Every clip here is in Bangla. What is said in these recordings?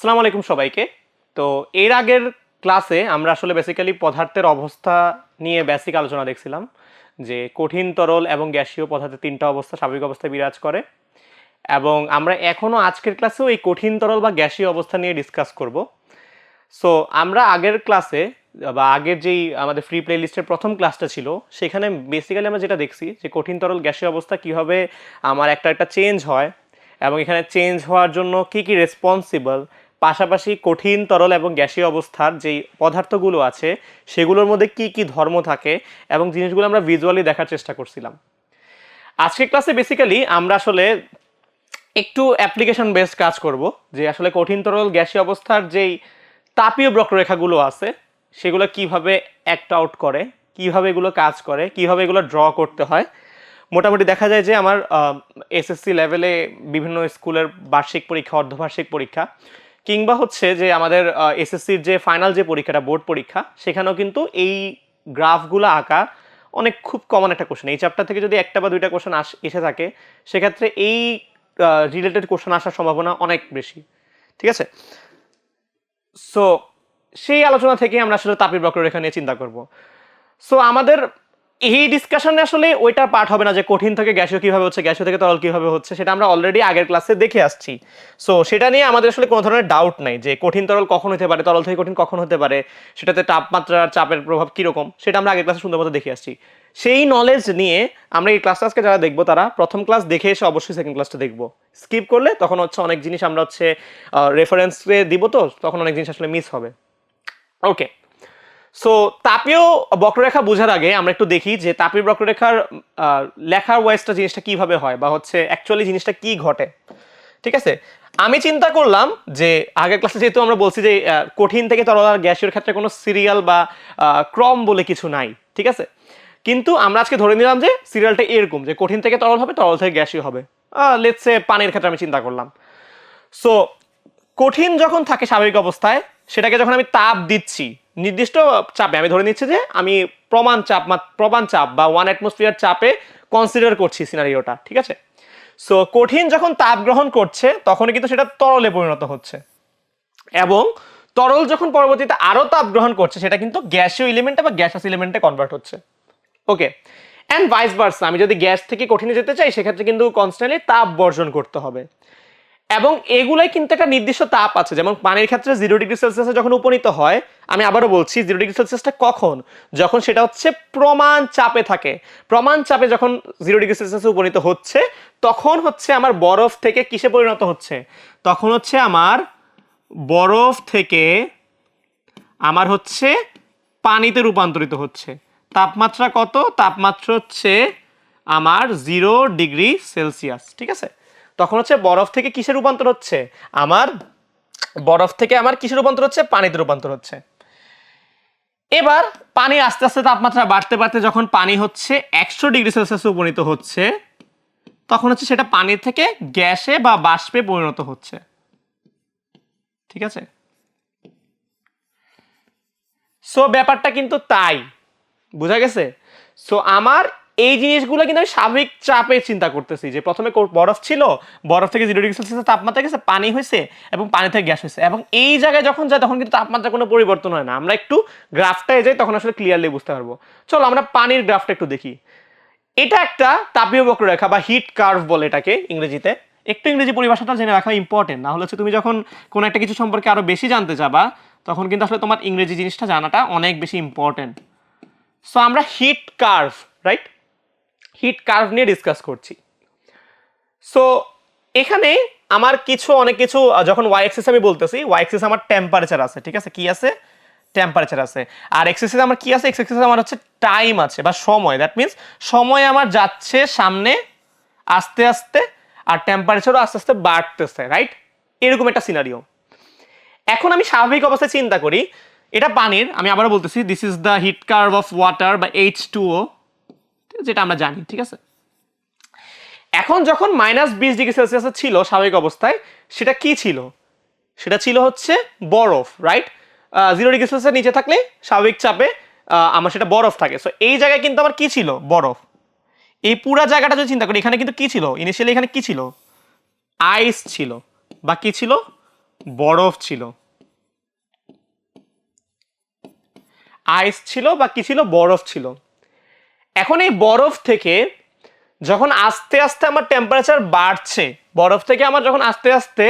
আসসালামু আলাইকুম সবাইকে। তো এর আগের ক্লাসে আমরা আসলে বেসিক্যালি পদার্থের অবস্থা নিয়ে বেসিক আলোচনা দেখছিলাম, যে কঠিন তরল এবং গ্যাসীয় পদার্থের তিনটা অবস্থা, স্বাভাবিক অবস্থায় বিরাজ করে। এবং আমরা এখনও আজকের ক্লাসেও এই কঠিন তরল বা গ্যাসীয় অবস্থা নিয়ে ডিসকাস করব। সো আমরা আগের ক্লাসে, বা আগের যেই আমাদের ফ্রি প্লে লিস্টের প্রথম ক্লাসটা ছিল, সেখানে বেসিক্যালি আমরা যেটা দেখছি, যে কঠিন তরল গ্যাসীয় অবস্থা কীভাবে আমার একটা একটা চেঞ্জ হয়, এবং এখানে চেঞ্জ হওয়ার জন্য কি কি রেসপন্সিবল পাশাপাশি কঠিন, তরল এবং গ্যাসীয় অবস্থার যেই পদার্থগুলো আছে, সেগুলোর মধ্যে কি কি ধর্ম থাকে এবং জিনিসগুলো আমরা ভিজুয়ালি দেখার চেষ্টা করছিলাম। আজকের ক্লাসে বেসিক্যালি আমরা আসলে একটু অ্যাপ্লিকেশন বেসড কাজ করব, যে আসলে কঠিন, তরল, গ্যাসীয় অবস্থার যেই তাপীয় বক্ররেখাগুলো আছে, সেগুলো কীভাবে অ্যাক্ট আউট করে, কীভাবে এগুলো কাজ করে, কীভাবে এগুলো ড্র করতে হয়। মোটামুটি দেখা যায় যে আমার এসএসসি লেভেলে বিভিন্ন স্কুলের বার্ষিক পরীক্ষা, অর্ধবার্ষিক পরীক্ষা। কিংবা হচ্ছে যে আমাদের এসএসসির যে ফাইনাল যে পরীক্ষাটা, বোর্ড পরীক্ষা, সেখানেও কিন্তু এই গ্রাফগুলো আঁকা অনেক খুব কমন একটা কোশ্চেন এই চ্যাপ্টার থেকে যদি একটা বা দুইটা কোশ্চেন আস, এসে থাকে, সেক্ষেত্রে এই রিলেটেড কোশ্চেন আসার সম্ভাবনা অনেক বেশি। ঠিক আছে? সো সেই আলোচনা থেকে আমরা আসলে তাপীয় বক্ররেখা নিয়ে চিন্তা করব। সো আমাদের এই ডিসকাশনে আসলে ওইটা পার্ট হবে না যে কঠিন থেকে গ্যাসীয় কীভাবে হচ্ছে, গ্যাসীয় থেকে তরল কীভাবে হচ্ছে, সেটা আমরা অলরেডি আগের ক্লাসে দেখে আসছি। সো সেটা নিয়ে আমাদের আসলে কোনো ধরনের ডাউট নাই যে কঠিন তরল কখন হতে পারে, তরল থেকে কঠিন কখন হতে পারে, সেটাতে তাপমাত্রা চাপের প্রভাব কীরকম, সেটা আমরা আগের ক্লাসে সুন্দর মতো দেখে আসছি। সেই নলেজ নিয়ে আমরা এই ক্লাসটা আজকে যারা দেখব তারা প্রথম ক্লাস দেখে এসে অবশ্যই সেকেন্ড ক্লাসটা দেখব। স্কিপ করলে তখন হচ্ছে অনেক জিনিস আমরা হচ্ছে রেফারেন্সে দিব তো, তখন অনেক জিনিস আসলে মিস হবে। ওকে সো তাপীয় বক্ররেখা বোঝার আগে আমরা একটু দেখি যে তাপীয় বক্ররেখার লেখার ওয়াইজটা জিনিসটা কীভাবে হয় বা হচ্ছে অ্যাকচুয়ালি জিনিসটা কি ঘটে। ঠিক আছে? আমি চিন্তা করলাম যে আগের ক্লাসে যেহেতু আমরা বলছি যে কঠিন থেকে তরল আর গ্যাসের ক্ষেত্রে কোনো সিরিয়াল বা ক্রম বলে কিছু নাই, ঠিক আছে? কিন্তু আমরা আজকে ধরে নিলাম যে সিরিয়ালটা এরকম যে কঠিন থেকে তরল হবে, তরল থেকে গ্যাসীয় হবে। লেটসে পানির ক্ষেত্রে আমি চিন্তা করলাম। সো কঠিন যখন থাকে স্বাভাবিক অবস্থায় সেটাকে যখন আমি তাপ দিচ্ছি, নির্দিষ্ট চাপে, আমি ধরে নিচ্ছি যে আমি প্রমাণ চাপ প্রমাণ চাপ বা ওয়ান অ্যাটমসফিয়ার চাপে কনসিডার করছি সিনারিওটা ঠিক আছে? সো কঠিন যখন তাপ গ্রহণ করছে তখন কিন্তু সেটা তরলে পরিণত হচ্ছে। এবং তরল যখন পরবর্তীতে আরও তাপ গ্রহণ করছে, সেটা কিন্তু গ্যাসীয় এলিমেন্টে বা গ্যাসাস এলিমেন্টে কনভার্ট হচ্ছে। ওকে অ্যান্ড ভাইস ভার্সা আমি যদি গ্যাস থেকে কঠিনে যেতে চাই, সেক্ষেত্রে কিন্তু কনস্ট্যান্টলি তাপ বর্জন করতে হবে। এবং এগুলাই কিন্তু একটা নির্দিষ্ট তাপ আছে। যেমন পানির ক্ষেত্রে জিরো ডিগ্রি সেলসিয়াসে যখন উপনীত হয়, আমি আবারও বলছি জিরো ডিগ্রি সেলসিয়াসটা কখন? যখন সেটা হচ্ছে প্রমাণ চাপে থাকে। প্রমাণ চাপে যখন জিরো ডিগ্রি সেলসিয়াসে উপনীত হচ্ছে, তখন হচ্ছে আমার বরফ থেকে কিসে পরিণত হচ্ছে? তখন হচ্ছে আমার বরফ থেকে আমার হচ্ছে পানিতে রূপান্তরিত হচ্ছে। তাপমাত্রা কত? তাপমাত্রা হচ্ছে আমার জিরো ডিগ্রি সেলসিয়াস ঠিক আছে? তখন হচ্ছে বরফ থেকে কিসে রূপান্তর হচ্ছে? আমার বরফ থেকে আমার কিসে রূপান্তর হচ্ছে? পানিতে রূপান্তর হচ্ছে। এবার পানি আস্তে আস্তে তাপমাত্রা বাড়তে বাড়তে যখন পানি হচ্ছে একশো ডিগ্রি সেলসিয়াসে উপনীত হচ্ছে, তখন হচ্ছে সেটা পানি থেকে গ্যাসে বা বাষ্পে পরিণত হচ্ছে। ঠিক আছে? সো ব্যাপারটা কিন্তু তাই। বোঝা গেছে? সো আমার এই জিনিসগুলো কিন্তু আমি স্বাভাবিক চাপে চিন্তা করতেছি যে প্রথমে বরফ ছিল, বরফ থেকে জিরো ডিগ্রি সেলসিয়াস তাপমাত্রা গেছে, পানি হয়েছে এবং পানি থেকে গ্যাস হয়েছে। এবং এই জায়গায় যখন যায় তখন কিন্তু তাপমাত্রা কোনো পরিবর্তন হয় না। আমরা একটু গ্রাফটায় যাই, তখন আসলে ক্লিয়ারলি বুঝতে পারব। চলো, আমরা পানির গ্রাফটা একটু দেখি। এটা একটা তাপীয় বক্ররেখা বা হিট কার্ভ বলে এটাকে ইংরেজিতে। একটু ইংরেজি পরিভাষাটা জেনে রাখা ইম্পর্টেন্ট না হলে হচ্ছে তুমি যখন কোনো একটা কিছু সম্পর্কে আরও বেশি জানতে যাবা, তখন কিন্তু আসলে তোমার ইংরেজি জিনিসটা জানাটা অনেক বেশি ইম্পর্টেন্ট সো আমরা heat curve right heat curve নিয়ে ডিসকাস করছি। সো এখানে আমার কিছু, অনেক কিছু যখন ওয়াই এক্সিস আমি বলতেছি ওয়াই এক্সিস আমার টেম্পারেচার আছে, ঠিক আছে? কি আছে? টেম্পারেচার আছে। আর এক্সিসিস আমার কি আছে? এক্সিসিস আমার হচ্ছে টাইম আছে, বা সময়। দ্যাট মিন্স সময় আমার যাচ্ছে সামনে, আস্তে আস্তে, আর টেম্পারেচারও আস্তে আস্তে বাড়তেছে রাইট এরকম একটা সিনারিও এখন আমি স্বাভাবিক অবস্থায় চিন্তা করি, এটা পানির, আমি আবারও বলতেছি this is the heat curve of water বা এইচ টু ও যেটা আমরা জানি, ঠিক আছে? এখন যখন মাইনাস বিশ ডিগ্রি সেলসিয়াসে ছিল স্বাভাবিক অবস্থায়, সেটা কি ছিল? সেটা ছিল হচ্ছে বরফ রাইট জিরো ডিগ্রি সেলসিয়াসের নিচে থাকলে স্বাভাবিক চাপে আমার সেটা বরফ থাকে। সো এই জায়গায় কিন্তু আমার কি ছিল? বরফ। এই পুরা জায়গাটা যদি চিন্তা করি, এখানে কিন্তু কি ছিল? ইনিশিয়ালি এখানে কি ছিল? আইস ছিল। বা কি ছিল? বরফ ছিল। আইস ছিল বা কি ছিল? বরফ ছিল। এখন এই বরফ থেকে যখন আস্তে আস্তে আমার টেম্পারেচার বাড়ছে, বরফ থেকে আমার যখন আস্তে আস্তে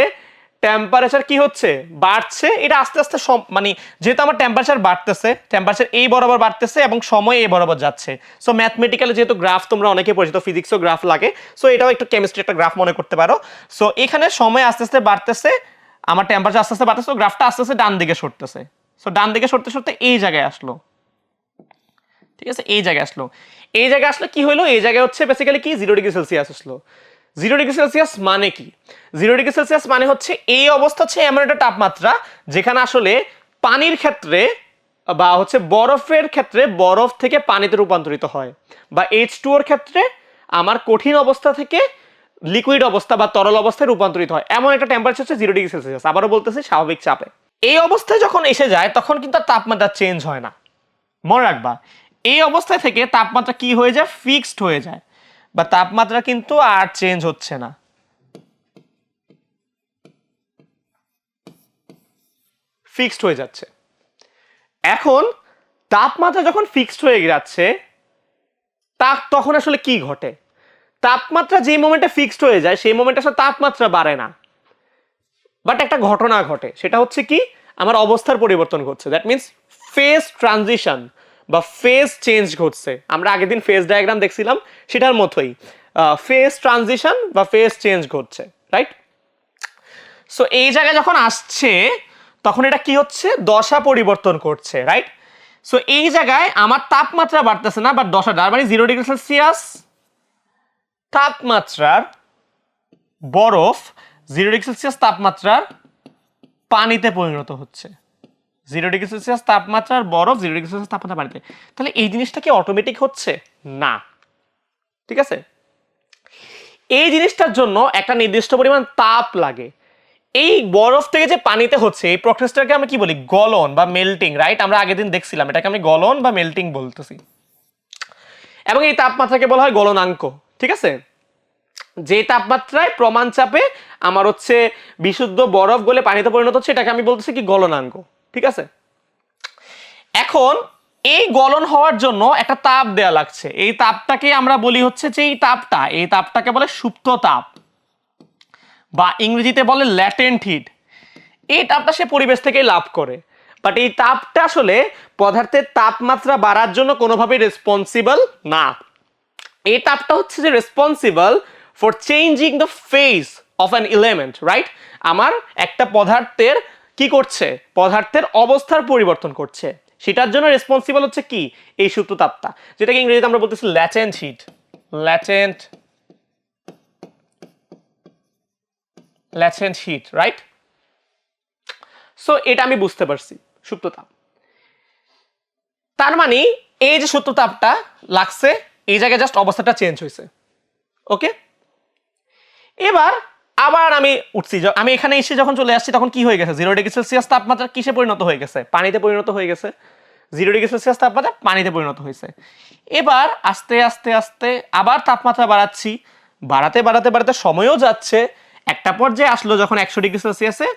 টেম্পারেচার কি হচ্ছে? বাড়ছে, এটা আস্তে আস্তে মানে যেহেতু আমার টেম্পারেচার বাড়তেছে টেম্পারেচার এই বরাবর বাড়তেছে এবং সময় এই বরাবর যাচ্ছে। সো ম্যাথমেটিক্যালি যেহেতু গ্রাফ তোমরা অনেকে পরিচিত ফিজিক্সও গ্রাফ লাগে সো এটাও একটু কেমিস্ট্রি একটা গ্রাফ মনে করতে পারো। সো এখানে সময় আস্তে আস্তে বাড়তেছে, আমার টেম্পারেচার আস্তে আস্তে বাড়তেছে গ্রাফটা আস্তে আস্তে ডান দিকে সরতেছে। সো ডান দিকে সরতে সরতে এই জায়গায় আসলো। ঠিক আছে? এই জায়গায় আসলো। এই জায়গায় আসলে কি হলো? এই জায়গায় হচ্ছে বেসিক্যালি কি? জিরো ডিগ্রি সেলসিয়াস আসলো। জিরো ডিগ্রি সেলসিয়াস মানে কি? জিরো ডিগ্রি সেলসিয়াস মানে হচ্ছে এই অবস্থা হচ্ছে এমন একটা তাপমাত্রা যেখানে আসলে পানির ক্ষেত্রে বা হচ্ছে বরফের ক্ষেত্রে বরফ থেকে পানিতে রূপান্তরিত হয় বা এইচ টু ওর ক্ষেত্রে আমার কঠিন অবস্থা থেকে লিকুইড অবস্থা বা তরল অবস্থায় রূপান্তরিত হয়। এমন একটা টেম্পারেচার হচ্ছে জিরো ডিগ্রি সেলসিয়াস আবারও বলতেছি, স্বাভাবিক চাপে। এই অবস্থায় যখন এসে যায়, তখন কিন্তু তাপমাত্রা চেঞ্জ হয় না। মনে রাখবা এই অবস্থায় থেকে তাপমাত্রা কি হয়ে যায়? ফিক্সড হয়ে যায়। বা তাপমাত্রা কিন্তু আর চেঞ্জ হচ্ছে না। ফিক্সড হয়ে যাচ্ছে। এখন তাপমাত্রা যখন ফিক্সড হয়ে যাচ্ছে তা তখন আসলে কি ঘটে? তাপমাত্রা যে মোমেন্টে ফিক্সড হয়ে যায়, সেই মোমেন্টে আসলে তাপমাত্রা বাড়ে না। বাট একটা ঘটনা ঘটে। সেটা হচ্ছে কি? আমার অবস্থার পরিবর্তন ঘটছে। দ্যাট মিনস ফেস ট্রানজিশন বা ফেজ চেঞ্জ ঘটছে। আমরা আগের দিন ফেজ ডায়াগ্রাম দেখছিলাম, সেটার মতোই ফেজ ট্রানজিশন বা ফেজ চেঞ্জ ঘটছে রাইট সো এই জায়গায় যখন আসছে, তখন এটা কি হচ্ছে? দশা পরিবর্তন করছে রাইট সো এই জায়গায় আমার তাপমাত্রা বাড়তেছে না বাট দশা, তার মানে জিরো ডিগ্রি সেলসিয়াস তাপমাত্রার বরফ জিরো ডিগ্রি সেলসিয়াস তাপমাত্রার পানিতে পরিণত হচ্ছে। জিরো ডিগ্রি সেলসিয়াস তাপমাত্রার বরফ জিরো ডিগ্রি সেলসিয়াস তাপমাত্রা পানিতে তাহলে এই জিনিসটা কি অটোমেটিক হচ্ছে? না। ঠিক আছে? এই জিনিসটার জন্য একটা নির্দিষ্ট পরিমাণ তাপ লাগে। এই বরফ থেকে যে পানিতে হচ্ছে, এই প্রসেসটাকে আমরা কি বলি? গলন বা মেল্টিং রাইট আমরা আগের দিন দেখছিলাম, এটাকে আমি গলন বা মেল্টিং বলতেছি। এবং এই তাপমাত্রাকে বলা হয় গলনাঙ্ক। ঠিক আছে? যে তাপমাত্রায় প্রমাণ চাপে আমার হচ্ছে বিশুদ্ধ বরফ গলে পানিতে পরিণত হচ্ছে, এটাকে আমি বলতেছি কি গলনাঙ্ক। ঠিক আছে? এখন এই গলন হওয়ার জন্য একটা তাপ দেয়া লাগছে। এই তাপটাকে আমরা বলি হচ্ছে যে এই তাপটা, এই তাপটাকে বলে সুপ্ত তাপ বা ইংরেজিতে বলে ল্যাটেন্ট হিট এই তাপটা সে পরিবেশ থেকেই লাভ করে। বাট এই তাপটা আসলে পদার্থের তাপমাত্রা বাড়ার জন্য কোনোভাবেই রেসপন্সিবল না। এই তাপটা হচ্ছে যে responsible for changing the phase of an element right আমার একটা পদার্থের কি করছে? পদার্থের অবস্থার পরিবর্তন করছে। সেটার জন্য রেসপন্সিবল হচ্ছে কি? এই সুপ্ত তাপটা যেটাকে ইংরেজিতে আমরা বলতেছি latent heat. Latent latent heat right so এটা আমি বুঝতে পারছি সুপ্ত তাপ তার মানে এই যে সত্য তাপটা লাগছে, এই জায়গায় জাস্ট অবস্থাটা চেঞ্জ হয়েছে। ওকে এবার আবার আমি উঠছি আমি এখানে এসে যখন চলে আসছি, তখন কি হয়ে গেছে? জিরো ডিগ্রি সেলসিয়াস তাপমাত্রা কিসে পরিণত হয়ে গেছে? পানিতে পরিণত হয়ে গেছে। জিরো ডিগ্রি সেলসিয়াস তাপমাত্রা পানিতে পরিণত হয়েছে। এবার আস্তে আস্তে আস্তে আবার তাপমাত্রা বাড়াচ্ছি। বাড়াতে বাড়াতে বাড়াতে সময়ও যাচ্ছে। একটা পর্যায়ে আসলো যখন একশো ডিগ্রি সেলসিয়াসে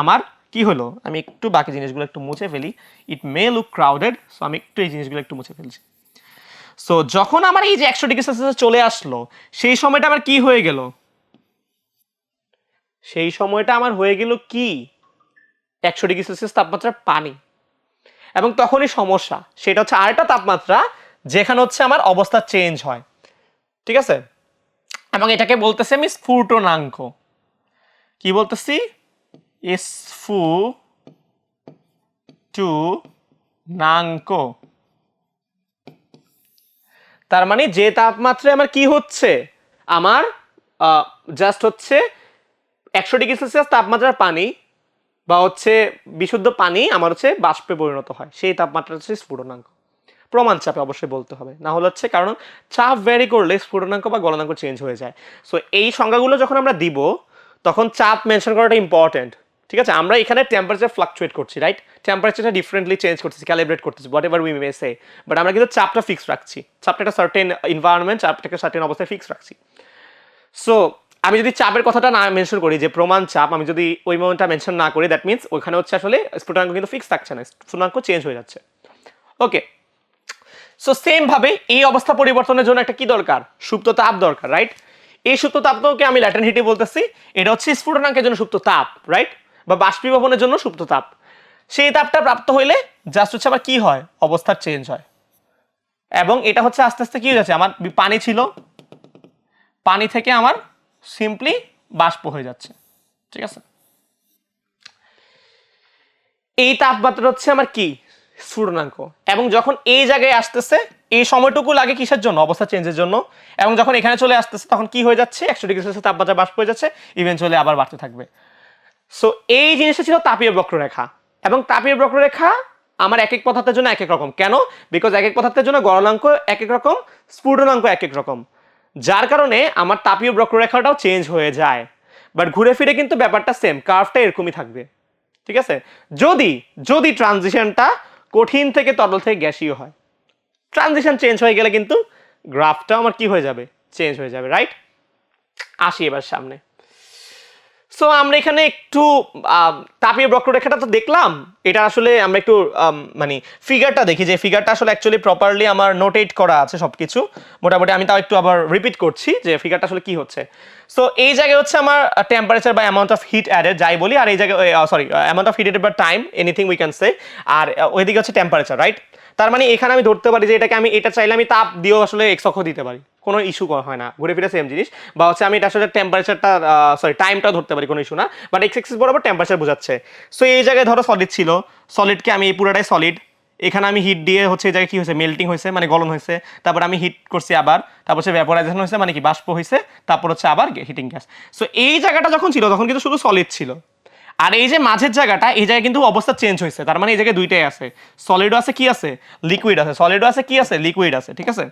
আমার কি হলো? আমি একটু বাকি জিনিসগুলো একটু মুছে ফেলি। It may look crowded so আমি একটু এই জিনিসগুলো একটু মুছে ফেলছি। সো যখন আমার এই যে একশো ডিগ্রি সেলসিয়াসে চলে আসলো, সেই সময়টা আমার কি হয়ে গেল? সেই সময়টা আমার হয়ে গেল কি? একশো ডিগ্রি সেলসিয়াস তাপমাত্রার পানি। এবং তখনই সমস্যা, সেটা হচ্ছে আরেকটা তাপমাত্রা যেখানে হচ্ছে আমার অবস্থা চেঞ্জ হয়। ঠিক আছে? এবং এটাকে বলতেছি আমি স্ফুটনাঙ্ক। কি বলতেছি? স্ফু টু নাঙ্ক তার মানে যে তাপমাত্রায় আমার কি হচ্ছে? আমার জাস্ট হচ্ছে একশো ডিগ্রি সেলসিয়াস তাপমাত্রার পানি বা হচ্ছে বিশুদ্ধ পানি আমার হচ্ছে বাষ্পে পরিণত হয়। সেই তাপমাত্রা হচ্ছে স্ফুটনাঙ্ক। প্রমাণ চাপে অবশ্যই বলতে হবে। না হলে হচ্ছে কারণ চাপ ভ্যারি করলে স্ফুটনাঙ্ক বা গলনাঙ্ক চেঞ্জ হয়ে যায়। সো এই সংজ্ঞাগুলো যখন আমরা দিব, তখন চাপ মেনশন করাটা ইম্পর্টেন্ট ঠিক আছে? আমরা এখানে টেম্পারেচার ফ্লাকচুয়েট করছি রাইট টেম্পারেচারটা ডিফারেন্টলি চেঞ্জ করতেছি ক্যালিব্রেট করতেছি whatever we may say but আমরা কিন্তু চাপটা ফিক্স রাখছি। চাপটা একটা সার্টেন এনভায়রনমেন্ট চাপটাকে সার্টেন অবস্থায় ফিক্স রাখছি। সো আমি যদি চাপের কথাটা না মেনশন করি, যে প্রমাণ চাপ, আমি যদি ওই মোমেন্টটা মেনশন না করি দ্যাট মিনস ওইখানে হচ্ছে আসলে স্ফুটনাঙ্ক কিন্তু ফিক্স থাকছে না, স্ফুটনাঙ্ক চেঞ্জ হয়ে যাচ্ছে। ওকে সো সেম ভাবে এই অবস্থা পরিবর্তনের জন্য একটা কি দরকার? সুপ্ত তাপ দরকার রাইট এই সুপ্ত তাপটাকে আমি ল্যাটেন হিটে বলতেছি, এটা হচ্ছে স্ফুটনাঙ্কের জন্য সুপ্ত তাপ রাইট বা বাষ্পীভবনের জন্য সুপ্ত তাপ। সেই তাপটা প্রাপ্ত হইলে জাস্ট হচ্ছে আবার কি হয়? অবস্থার চেঞ্জ হয়। এবং এটা হচ্ছে আস্তে আস্তে কি হয়ে যাচ্ছে? আমার পানি ছিল। পানি থেকে আমার সিম্পলি বাষ্প হয়ে যাচ্ছে। ঠিক আছে? এই তাপমাত্রা হচ্ছে আমার কি? স্ফুটনাঙ্ক এবং যখন এই জায়গায় আসতেছে, এই সময়টুকু লাগে কিসের জন্য? অবস্থা চেঞ্জের জন্য। এবং যখন এখানে চলে আসতেছে, তখন কি হয়ে যাচ্ছে? একশো ডিগ্রি সেলসিয়াস তাপমাত্রা বাষ্প হয়ে যাচ্ছে ইভেনচুয়ালি আবার বাড়তে থাকবে। সো এই জিনিসটা ছিল তাপীয় বক্ররেখা। এবং তাপীয় বক্ররেখা আমার এক এক পদার্থের জন্য এক এক রকম। কেন? বিকজ এক এক পদার্থের জন্য গড়নাঙ্ক এক এক রকম স্ফুটনাঙ্ক এক এক রকম। যার কারণে আমার তাপীয় বক্ররেখাটাও চেঞ্জ হয়ে যায়। বাট ঘুরে ফিরে কিন্তু ব্যাপারটা সেম কার্ভটা এরকমই থাকবে। ঠিক আছে? যদি যদি ট্রানজিশনটা কঠিন থেকে তরল থেকে গ্যাসীয় হয়। ট্রানজিশন চেঞ্জ হয়ে গেলে কিন্তু গ্রাফটাও আমার কি হয়ে যাবে? চেঞ্জ হয়ে যাবে রাইট আসি এবার সামনে। সো আমরা এখানে একটু তাপীয় বক্ররেখাটা তো দেখলাম। এটা আসলে আমরা একটু মানে ফিগারটা দেখি যে ফিগারটা আসলে অ্যাকচুয়ালি প্রপারলি আমার নোটেট করা আছে সব কিছু মোটামুটি আমি তাও একটু আবার রিপিট করছি যে ফিগারটা আসলে কি হচ্ছে। সো এই জায়গায় হচ্ছে আমার টেম্পারেচার বা অ্যামাউন্ট অফ হিট অ্যাডেড যাই বলি, আর এই জায়গায় sorry amount of heat added বা time anything we can say আর ওইদিকে হচ্ছে টেম্পারেচার রাইট তার মানে এখানে আমি ধরতে পারি যে এটাকে আমি, এটা চাইলে আমি তাপ দিয়েও আসলে এক্স অক্ষ দিতে পারি। কোনো ইস্যু হয় না। ঘুরে ফিরে সেম জিনিস। বা হচ্ছে আমি এটা আসলে টেম্পারেচারটা সরি টাইমটা ধরতে পারি, কোনো ইস্যু না। বাট এক্স এক্সিস বরাবর টেম্পারেচার বোঝাচ্ছে। সো এই জায়গায় ধরো সলিড ছিল। সলিডকে আমি এই পুরোটাই সলিড এখানে আমি হিট দিয়ে হচ্ছে এই জায়গায় কি হয়েছে? মেল্টিং হয়েছে মানে গলন হয়েছে। তারপর আমি হিট করছি আবার। তারপর হচ্ছে ভ্যাপোরাইজেশন হয়েছে মানে কি, বাষ্প হয়েছে। তারপর হচ্ছে আবার হিটিং গ্যাস সো এই জায়গাটা যখন ছিল, তখন কিন্তু শুধু সলিড ছিল। আর এই যে মাঝের জায়গাটা, এই জায়গায় কিন্তু অবস্থা চেঞ্জ হয়েছে। তার মানে এই জায়গায় দুইটাই আছে। সলিডও আছে, কি আছে? লিকুইড আছে। সলিডও আছে, কি আছে? লিকুইড আছে, ঠিক আছে?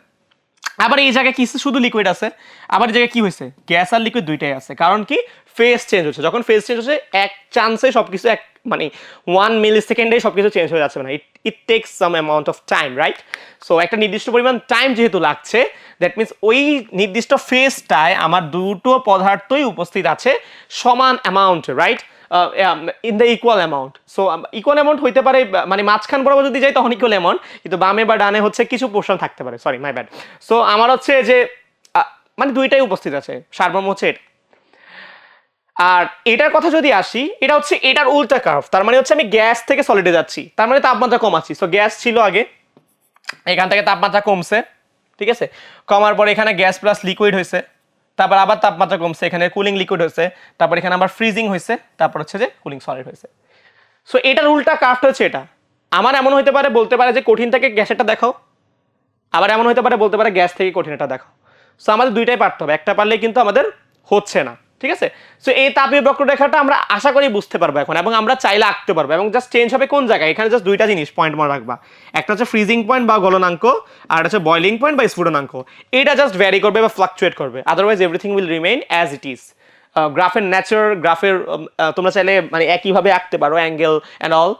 আবার এই জায়গায় কি শুধু লিকুইড আছে। আবার এই জায়গায় কি হয়েছে? গ্যাস আর লিকুইড দুইটাই আছে। কারণ কি? ফেজ চেঞ্জ হচ্ছে। যখন ফেজ চেঞ্জ হচ্ছে, এক চান্সে সবকিছু এক মানে ওয়ান মিলি সেকেন্ডে সব কিছু চেঞ্জ হয়ে যাচ্ছে। না it it takes some amount of time right so একটা নির্দিষ্ট পরিমাণ টাইম যেহেতু লাগছে দ্যাট মিনস ওই নির্দিষ্ট ফেজটায় আমার দুটো পদার্থই উপস্থিত আছে সমান amount right in the equal amount so equal amount হইতে পারে মানে মাঝখান বরাবর যদি যাই তখন ইকুয়াল অ্যামাউন্ট কিন্তু বামে বা ডানে হচ্ছে কিছু পোর্শন থাকতে পারে। সরি মাই ব্যাড সো আমার হচ্ছে যে মানে দুইটাই উপস্থিত আছে। সারমর্ম হচ্ছে এটা। আর এটার কথা যদি আসি, এটা হচ্ছে এটার উল্টা কার্ভ তার মানে হচ্ছে আমি গ্যাস থেকে সলিডে যাচ্ছি। তার মানে তাপমাত্রা কমাচ্ছি। সো গ্যাস ছিল আগে। এখান থেকে তাপমাত্রা কমছে। ঠিক আছে? কমার পরে এখানে গ্যাস প্লাস লিকুইড হয়েছে। তারপর আবার তাপমাত্রা কমছে, এখানে কুলিং লিকুইড হয়েছে, তারপর এখানে আবার ফ্রিজিং হয়েছে, তারপর হচ্ছে যে কুলিং সলিড হয়েছে। সো এটার উল্টা কাস্ট হচ্ছে এটা। আমার এমন হতে পারে, বলতে পারে যে কঠিন থেকে গ্যাসেরটা দেখো আবার এমন হতে পারে, বলতে পারে গ্যাস থেকে কঠিন এটা দেখো সো আমাদের দুইটাই পারতে হবে, একটা পারলে কিন্তু আমাদের হচ্ছে না। ঠিক আছে? সো এই তাপীয় বক্ররেখাটা আমরা আশা করি বুঝতে পারব এখন এবং আমরা চাইলে আঁকতে পারব এবং জাস্ট চেঞ্জ হবে কোন জায়গায়? এখানে জাস্ট দুইটা জিনিস পয়েন্ট মনে রাখবা। একটা হচ্ছে ফ্রিজিং পয়েন্ট বা গলনাঙ্ক, আর একটা হচ্ছে বয়লিং পয়েন্ট বা স্ফুটনাঙ্ক। এটা জাস্ট ভ্যারি করবে বা ফ্লাকচুয়েট করবে। Otherwise everything will remain as it is গ্রাফের ন্যাচার গ্রাফের তোমরা চাইলে মানে একইভাবে আঁকতে পারো অ্যাঙ্গেল অ্যান্ড অল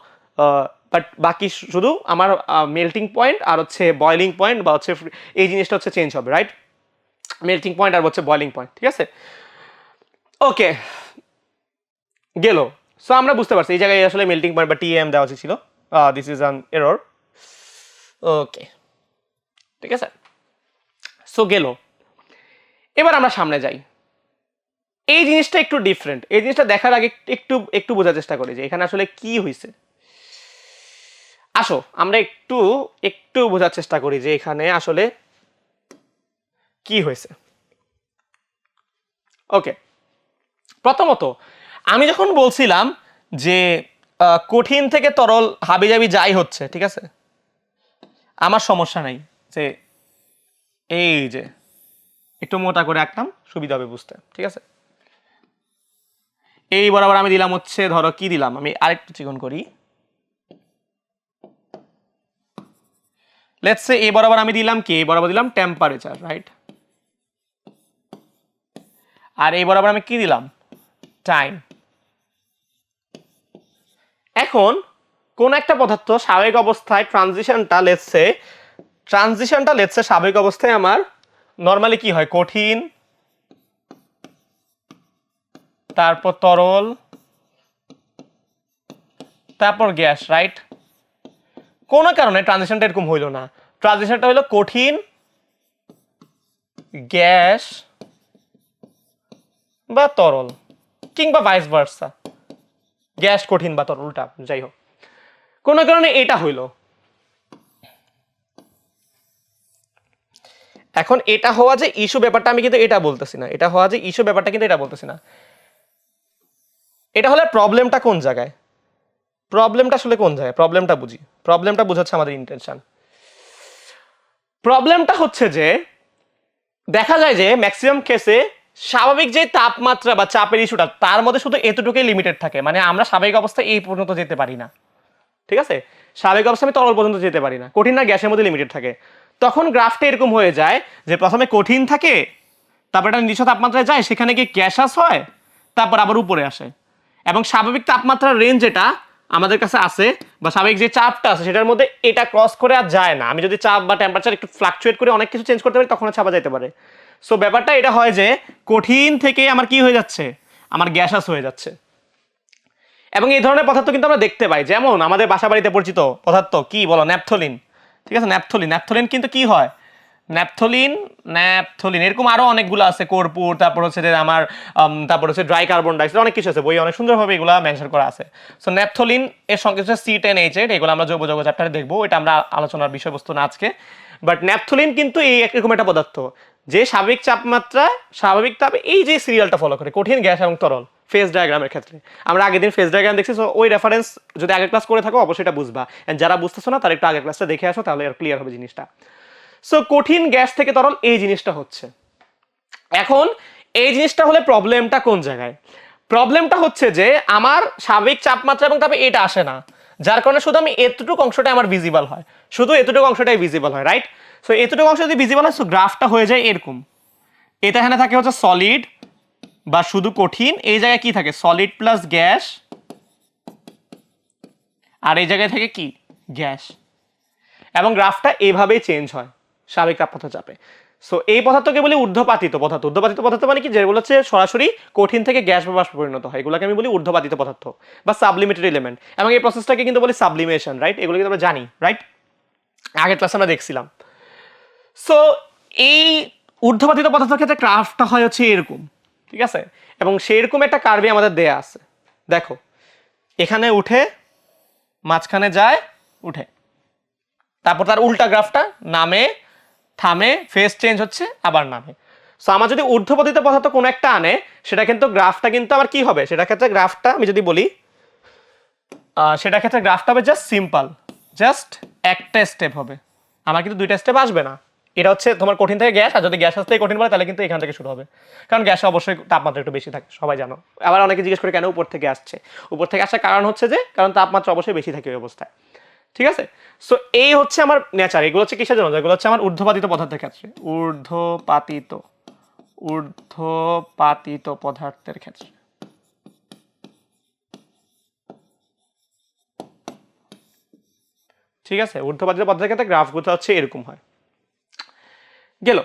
বাট বাকি শুধু আমার মেল্টিং পয়েন্ট আর হচ্ছে বয়লিং পয়েন্ট বা হচ্ছে এই জিনিসটা হচ্ছে চেঞ্জ হবে রাইট মেল্টিং পয়েন্ট আর হচ্ছে বয়লিং পয়েন্ট ঠিক আছে? ওকে গেল। সো আমরা বুঝতে পারছি, এই জায়গায় আসলে মেল্টিং পয়েন্ট বা টিএম দেওয়া উচিত ছিল। This is an error okay ঠিক আছে? সো গেল। এবার আমরা সামনে যাই। এই জিনিসটা একটু ডিফারেন্ট এই জিনিসটা দেখার আগে একটু একটু বোঝার চেষ্টা করি যে এখানে আসলে কি হয়েছে আসো, আমরা একটু একটু বোঝার চেষ্টা করি যে এখানে আসলে কি হয়েছে ওকে প্রথমত, আমি যখন বলছিলাম যে কঠিন থেকে তরল হাবিজাবি যাই হচ্ছে, ঠিক আছে? আমার সমস্যা নাই যে, এই যে, একটু মোটা করে আঁকতাম সুবিধা হবে বুঝতে, ঠিক আছে? এই বরাবর আমি দিলাম হচ্ছে, ধরো কি দিলাম? আমি আরেকটু চিকন করি। লেটস এই বরাবর আমি দিলাম কি? এই বরাবর দিলাম টেম্পারেচার রাইট আর এই বরাবর আমি কি দিলাম? টাইম। এখন কোন একটা পদার্থ স্বাভাবিক অবস্থায় ট্রানজিশনটা লেটসে ট্রানজিশনটা লেটসে স্বাভাবিক অবস্থায় আমার নর্মালি কি হয়? কঠিন, তারপর তরল, তারপর গ্যাস রাইট কোনো কারণে ট্রানজিশনটা এরকম হইল না। ট্রানজিশনটা হলো কঠিন, গ্যাস বা তরল। কিংবা ভাইস ভার্সা গ্যাস কঠিন বা তরল উল্টা, যাই হোক। কোনো কারণে এটা হইল। এখন এটা হওয়া যে ইস্যু ব্যাপারটা আমি কিন্তু এটা বলতেছি না। এটা হওয়া যে ইস্যু ব্যাপারটা কিন্তু এটা বলতেছি না। এটা হলে প্রবলেমটা কোন জায়গায়? প্রবলেমটা আসলে কোন জায়গায়? প্রবলেমটা বুঝি। প্রবলেমটা বোঝাচ্ছে আমাদের ইন্টেনশন প্রবলেমটা হচ্ছে যে, দেখা যায় যে ম্যাক্সিমাম কেসে স্বাভাবিক যে তাপমাত্রা বা চাপের ইস্যুটা, তার মধ্যে শুধু এতটুকুই লিমিটেড থাকে। মানে আমরা স্বাভাবিক অবস্থায় এই পর্যন্ত যেতে পারি না। ঠিক আছে? স্বাভাবিক অবস্থায় আমি তরল পর্যন্ত যেতে পারি না। কঠিন না গ্যাসের মধ্যে লিমিটেড থাকে। তখন গ্রাফটা এরকম হয়ে যায় যে প্রথমে কঠিন থাকে, তারপর একটা নিচু তাপমাত্রায় যায়, সেখানে গিয়ে গ্যাসাস হয়, তারপর আবার উপরে আসে। এবং স্বাভাবিক তাপমাত্রার রেঞ্জ যেটা আমাদের কাছে আছে, বা স্বাভাবিক যে চাপটা আছে, সেটার মধ্যে এটা ক্রস করে আর যায় না। আমি যদি চাপ বা টেম্পারেচার একটু ফ্লাকচুয়েট করে অনেক কিছু চেঞ্জ করতে পারি, তখন চাপা যেতে পারে। সো ব্যাপারটা এটা হয় যে কঠিন থেকে আমার কি হয়ে যাচ্ছে? আমার গ্যাসাস হয়ে যাচ্ছে। এবং এই ধরনের পদার্থ কিন্তু আমরা দেখতে পাই। যেমন আমাদের বাসা বাড়িতে পরিচিত পদার্থ কি বলো? ন্যাপথলিন। ঠিক আছে? ন্যাপথলিন। ন্যাপথলিন কিন্তু কি হয়? ন্যাপথলিন ন্যাপথলিন এরকম আরও অনেকগুলো আছে। কর্পূর, তারপর হচ্ছে যে আমার তারপর হচ্ছে ড্রাই কার্বন ডাইঅক্সাইড অনেক কিছু আছে। বই অনেক সুন্দরভাবে এগুলো মেনশন করা আছে। সো ন্যাপথলিন এর সঙ্গে হচ্ছে সি টেন এইচ এইট এগুলো আমরা জৈব যৌগ চ্যাপ্টারে দেখব। এটা আমরা আলোচনার বিষয়বস্তু না আজকে। বাট ন্যাপথলিন কিন্তু এই এরকম একটা পদার্থ। যে স্বাভাবিক তাপমাত্রা স্বাভাবিক তাপে, এই যে সিরিয়ালটা ফলো করে, কঠিন গ্যাস এবং তরল ফেজ ডায়াগ্রামের ক্ষেত্রে। আমরা আগের দিন ফেজ ডায়াগ্রাম দেখছি, so ওই রেফারেন্স যদি আগের ক্লাস করে থাকো, অবশ্যই এটা বুঝবা। যারা বুঝতেছো না, তারা একটু আগের ক্লাসটা দেখে আসো, তাহলে ক্লিয়ার হবে জিনিসটা। সো কঠিন গ্যাস থেকে তরল, এই জিনিসটা হচ্ছে। এখন, এই জিনিসটা হলে প্রবলেমটা কোন জায়গায়? প্রবলেমটা হচ্ছে যে, আমার স্বাভাবিক চাপমাত্রা এবং তাপে এটা আসে না। যার কারণে শুধু আমি এতটুকু অংশটা আমার ভিজিবল হয়। শুধু এতটুকু অংশটাই ভিজিবল হয় রাইট সো এতটুকু অংশ যদি ভিজিবল হয় সো গ্রাফটা হয়ে যায় এরকম। এটা এখানে থাকে হচ্ছে সলিড বা শুধু কঠিন। এই জায়গায় কি থাকে? সলিড প্লাস গ্যাস আর এই জায়গায় থাকে কি? গ্যাস এবং গ্রাফটা এভাবেই চেঞ্জ হয়, স্বাভাবিক তাপমাত্রা চাপে। সো এই পদার্থকে বলি ঊর্ধ্বপাতিত পদার্থ। ঊর্ধ্বপাতিত পদার্থ মানে কি? যেগুলো হচ্ছে সরাসরি কঠিন থেকে গ্যাস বা বাষ্পে পরিণত হয়। এগুলোকে আমি বলি ঊর্ধ্বপাতিত পদার্থ বা সাবলিমেটেড এলিমেন্ট এবং এই প্রসেসটাকে কিন্তু বলি সাবলিমেশন রাইট এগুলো কিন্তু আমরা জানি রাইট আগের ক্লাসে আমরা দেখছিলাম। সো এই ঊর্ধ্বপাতিত পদার্থের ক্ষেত্রে ক্রাফটটা হয় হচ্ছে এরকম, ঠিক আছে? এবং সেরকম একটা কার্ভে আমাদের দেয়া আছে। দেখো, এখানে উঠে, মাঝখানে যায়, উঠে। তারপর তার উল্টা গ্রাফটা নামে, থামে ফেস চেঞ্জ হচ্ছে, আবার নামে। সো আমার যদি ঊর্ধ্বপতিত পদার্থ কোনো একটা আনে, সেটা কিন্তু গ্রাফটা কিন্তু আমার কি হবে? সেটা ক্ষেত্রে গ্রাফটা আমি যদি বলি সেটা ক্ষেত্রে গ্রাফটা হবে জাস্ট সিম্পল জাস্ট একটা স্টেপ হবে। আমার কিন্তু দুইটা স্টেপ আসবে না। এটা হচ্ছে তোমার কঠিন থেকে গ্যাস, আর যদি গ্যাস আসতে কঠিন পড়ে তাহলে কিন্তু এখান থেকে শুরু হবে। কারণ গ্যাসে অবশ্যই তাপমাত্রা একটু বেশি থাকে, সবাই জানো। আবার অনেকে জিজ্ঞেস করে, কেন উপর থেকে আসছে? উপর থেকে আসার কারণ হচ্ছে যে, কারণ তাপমাত্রা অবশ্যই বেশি থাকে ওই অবস্থায়। ঠিক আছে? সো এই হচ্ছে আমার নেচার এগুলো হচ্ছে কিসের জন্য? এগুলো হচ্ছে আমার ঊর্ধ্বপাতিত পদার্থের ক্ষেত্রে। ঊর্ধ্বপাতিত ঊর্ধ্বপাতিত পদার্থের ক্ষেত্রে। ঠিক আছে? ঊর্ধ্বপাতিত পদার্থের ক্ষেত্রে গ্রাফগুলো হচ্ছে এরকম হয়। গেল।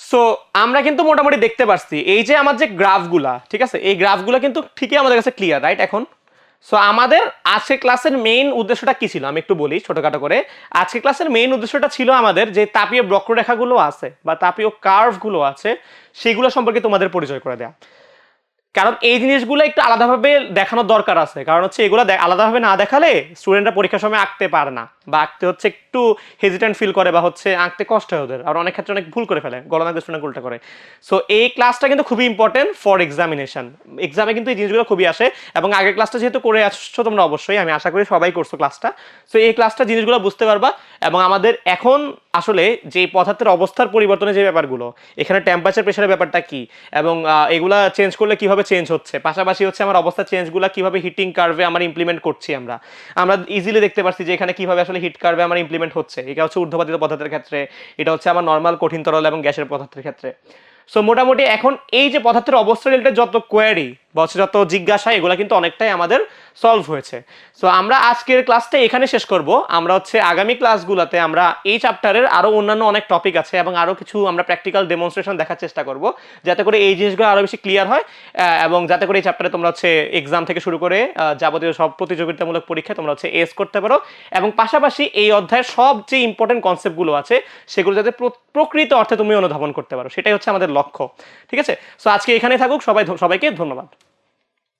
সো আমরা কিন্তু মোটামুটি দেখতে পারছি, এই যে আমার যে গ্রাফগুলা, ঠিক আছে? এই গ্রাফগুলো কিন্তু ঠিকই আমাদের কাছে ক্লিয়ার রাইট এখন সো আমাদের আজকের ক্লাসের মেইন উদ্দেশ্যটা কি ছিল? আমি একটু বলি ছোটখাটো করে। আজকের ক্লাসের মেইন উদ্দেশ্যটা ছিল আমাদের যে তাপীয় বক্ররেখাগুলো আছে বা তাপীয় কার্ভগুলো আছে, সেগুলো সম্পর্কে তোমাদের পরিচয় করে দেওয়া কারণ এই জিনিসগুলো একটু আলাদাভাবে দেখানোর দরকার আছে। কারণ হচ্ছে এগুলো আলাদাভাবে না দেখালে স্টুডেন্টরা পরীক্ষার সময় আঁকতে পারে না বা আঁকতে হচ্ছে একটু হেজিটেন্ট ফিল করে বা হচ্ছে আঁকতে কষ্ট হয় ওদের। আর অনেক ক্ষেত্রে অনেক ভুল করে ফেলে গণনা স্টুডেন্ট উল্টা করে। সো এই ক্লাসটা কিন্তু খুবই ইম্পর্টেন্ট ফর এক্সামিনেশন এক্সামে কিন্তু এই জিনিসগুলো খুবই আসে এবং আগের ক্লাসটা যেহেতু করে আসছো তোমরা অবশ্যই, আমি আশা করি সবাই করছ ক্লাসটা সো এই ক্লাসটা জিনিসগুলো বুঝতে পারবা এবং আমাদের এখন আসলে যে পদার্থের অবস্থার পরিবর্তনের যে ব্যাপারগুলো, এখানে টেম্পারেচার প্রেশারের ব্যাপারটা কি এবং এগুলা চেঞ্জ করলে কীভাবে চেঞ্জ হচ্ছে। পাশাপাশি হচ্ছে আমার অবস্থা চেঞ্জগুলো কীভাবে হিটিং কার্ভে আমার ইমপ্লিমেন্ট করছি আমরা। আমরা ইজিলি দেখতে পাচ্ছি যে এখানে কীভাবে আসলে হিট কার্ভে আমার ইমপ্লিমেন্ট হচ্ছে। এটা হচ্ছে ঊর্ধ্বপাতিত পদার্থের ক্ষেত্রে, এটা হচ্ছে আমার নর্মাল কঠিন তরল এবং গ্যাসের পদার্থের ক্ষেত্রে। সো মোটামুটি এখন এই যে পদার্থের অবস্থা রিলেটেড যত কোয়ারি যত জিজ্ঞাসা, এগুলো কিন্তু অনেকটাই আমাদের সলভ হয়েছে। সো আমরা আজকের ক্লাসটা এখানে শেষ করব। আমরা হচ্ছে আগামী ক্লাসগুলোতে আমরা এই চ্যাপ্টারের আরও অন্যান্য অনেক টপিক আছে এবং আরও কিছু আমরা প্র্যাকটিক্যাল ডেমনস্ট্রেশন দেখার চেষ্টা করব, যাতে করে এই জিনিসগুলো আরও বেশি ক্লিয়ার হয় এবং যাতে করে এই চ্যাপ্টারে তোমরা হচ্ছে এক্সাম থেকে শুরু করে যাবতীয় সব প্রতিযোগিতামূলক পরীক্ষায় তোমরা হচ্ছে এস করতে পারো। এবং পাশাপাশি এই অধ্যায়ের সবচেয়ে ইম্পর্টেন্ট কনসেপ্টগুলো আছে, সেগুলো যাতে প্র- প্রকৃত অর্থে তুমি অনুধাবন করতে পারো, সেটাই হচ্ছে আমাদের লক্ষ্য। ঠিক আছে? সো আজকে এখানেই থাকুক, সবাই সবাইকে ধন্যবাদ।